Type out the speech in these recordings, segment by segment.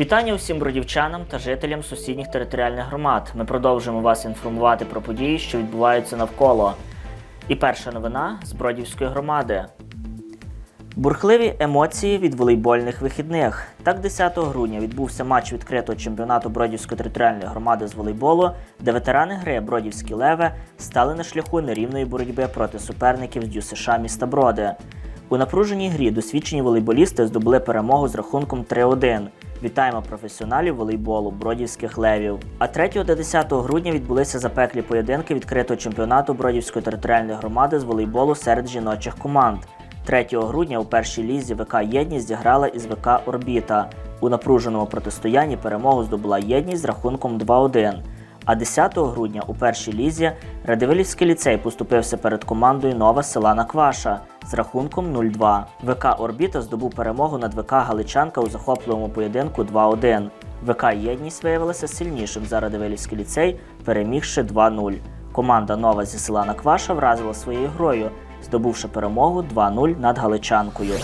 Вітання усім бродівчанам та жителям сусідніх територіальних громад. Ми продовжуємо вас інформувати про події, що відбуваються навколо. І перша новина з Бродівської громади. Бурхливі емоції від волейбольних вихідних. Так, 10 грудня відбувся матч відкритого чемпіонату Бродівської територіальної громади з волейболу, де ветерани гри Бродівські леви стали на шляху нерівної боротьби проти суперників з ДЮСШ міста Броди. У напруженій грі досвідчені волейболісти здобули перемогу з рахунком 3-1. Вітаємо професіоналів волейболу бродівських левів. А 3 та 10 грудня відбулися запеклі поєдинки відкритого чемпіонату Бродівської територіальної громади з волейболу серед жіночих команд. 3 грудня у першій лізі ВК Єдність зіграла із ВК Орбіта. У напруженому протистоянні перемогу здобула єдність з рахунком 2-1. А 10 грудня у першій лізі Радивилівський ліцей поступився перед командою Нова Селана Кваша з рахунком 0-2. ВК Орбіта здобув перемогу над ВК Галичанка у захопливому поєдинку 2-1. ВК Єдність виявилася сильнішим за Радивилівський ліцей, перемігши 2-0. Команда Нова зі села Кваша вразила своєю грою, здобувши перемогу 2-0 над Галичанкою.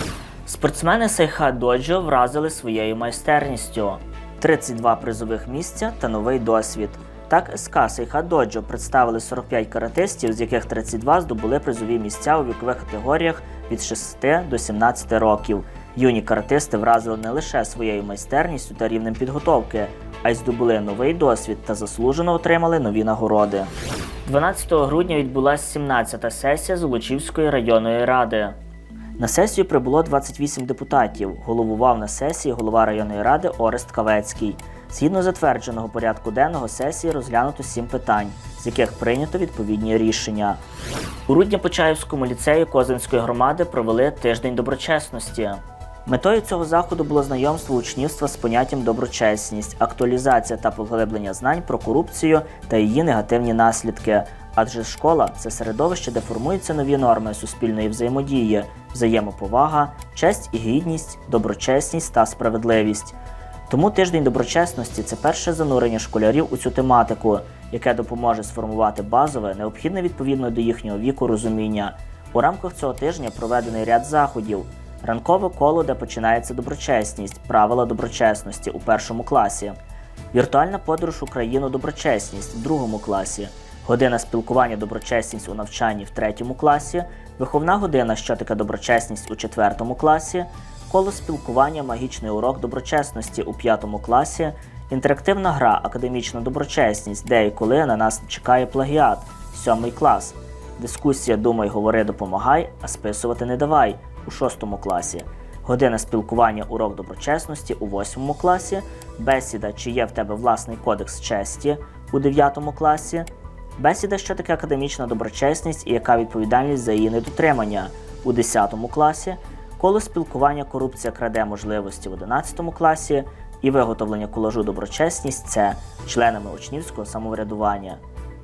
Спортсмени Сейха Доджо вразили своєю майстерністю. 32 призових місця та новий досвід. Так, СК Сейха Доджо представили 45 каратистів, з яких 32 здобули призові місця у вікових категоріях від 6 до 17 років. Юні каратисти вразили не лише своєю майстерністю та рівнем підготовки, а й здобули новий досвід та заслужено отримали нові нагороди. 12 грудня відбулася 17-та сесія Золочівської районної ради. На сесію прибуло 28 депутатів. Головував на сесії голова районної ради Орест Кавецький. Згідно затвердженого порядку денного сесії розглянуто 7 питань, з яких прийнято відповідні рішення. У Рудня-Почаївському ліцеї Козинської громади провели тиждень доброчесності. Метою цього заходу було знайомство учнівства з поняттям доброчесність, актуалізація та поглиблення знань про корупцію та її негативні наслідки. Адже школа це середовище, де формуються нові норми суспільної взаємодії, взаємоповага, честь і гідність, доброчесність та справедливість. Тому тиждень доброчесності це перше занурення школярів у цю тематику, яке допоможе сформувати базове, необхідне відповідно до їхнього віку розуміння. У рамках цього тижня проведений ряд заходів. Ранкове коло, де починається доброчесність, правила доброчесності у першому класі, віртуальна подорож у країну доброчесність в другому класі, година спілкування доброчесність у навчанні в третьому класі, виховна година, що таке доброчесність у четвертому класі, коло спілкування магічний урок доброчесності у п'ятому класі, інтерактивна гра Академічна доброчесність, де і коли на нас чекає плагіат, сьомий клас. Дискусія Думай, говори, допомагай, а списувати не давай у шостому класі. Година спілкування урок доброчесності у восьмому класі, бесіда, чи є в тебе власний кодекс честі у дев'ятому класі, бесіда, що таке академічна доброчесність і яка відповідальність за її недотримання у 10 класі, коло спілкування корупція краде можливості в 11 класі і виготовлення колажу доброчесність це членами учнівського самоврядування.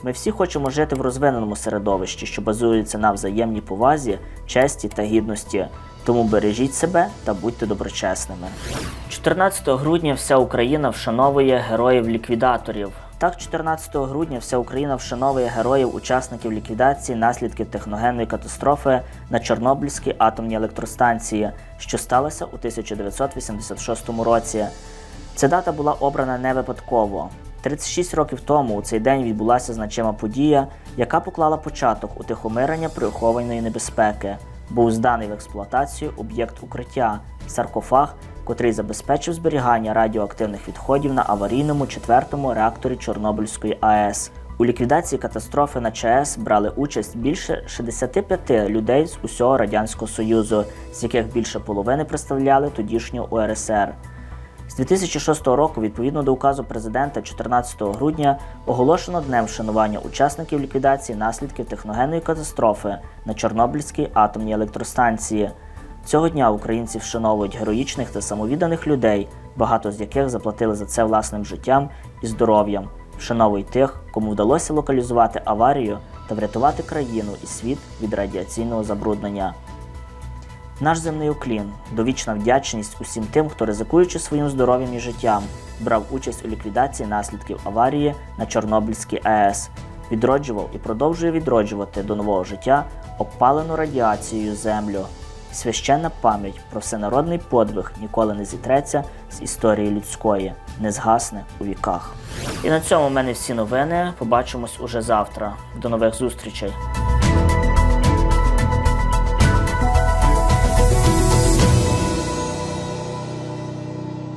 Ми всі хочемо жити в розвиненому середовищі, що базується на взаємній повазі, честі та гідності. Тому бережіть себе та будьте доброчесними. 14 грудня вся Україна вшановує героїв-ліквідаторів. Так, 14 грудня вся Україна вшановує героїв, учасників ліквідації наслідків техногенної катастрофи на Чорнобильській атомній електростанції, що сталося у 1986 році. Ця дата була обрана не випадково. 36 років тому у цей день відбулася значима подія, яка поклала початок утихомирення прихованої небезпеки. Був зданий в експлуатацію об'єкт укриття саркофаг, котрий забезпечив зберігання радіоактивних відходів на аварійному четвертому реакторі Чорнобильської АЕС. У ліквідації катастрофи на ЧАЕС брали участь більше 65 людей з усього радянського союзу, з яких більше половини представляли тодішню УРСР. З 2006 року, відповідно до указу президента 14 грудня, оголошено днем вшанування учасників ліквідації наслідків техногенної катастрофи на Чорнобильській атомній електростанції. Цього дня українці вшановують героїчних та самовідданих людей, багато з яких заплатили за це власним життям і здоров'ям. Вшановують тих, кому вдалося локалізувати аварію та врятувати країну і світ від радіаційного забруднення. Наш земний уклін, довічна вдячність усім тим, хто ризикуючи своїм здоров'ям і життям, брав участь у ліквідації наслідків аварії на Чорнобильській АЕС, відроджував і продовжує відроджувати до нового життя обпалену радіацією землю. Священна пам'ять про всенародний подвиг ніколи не зітреться з історії людської, не згасне у віках. І на цьому в мене всі новини. Побачимось уже завтра. До нових зустрічей.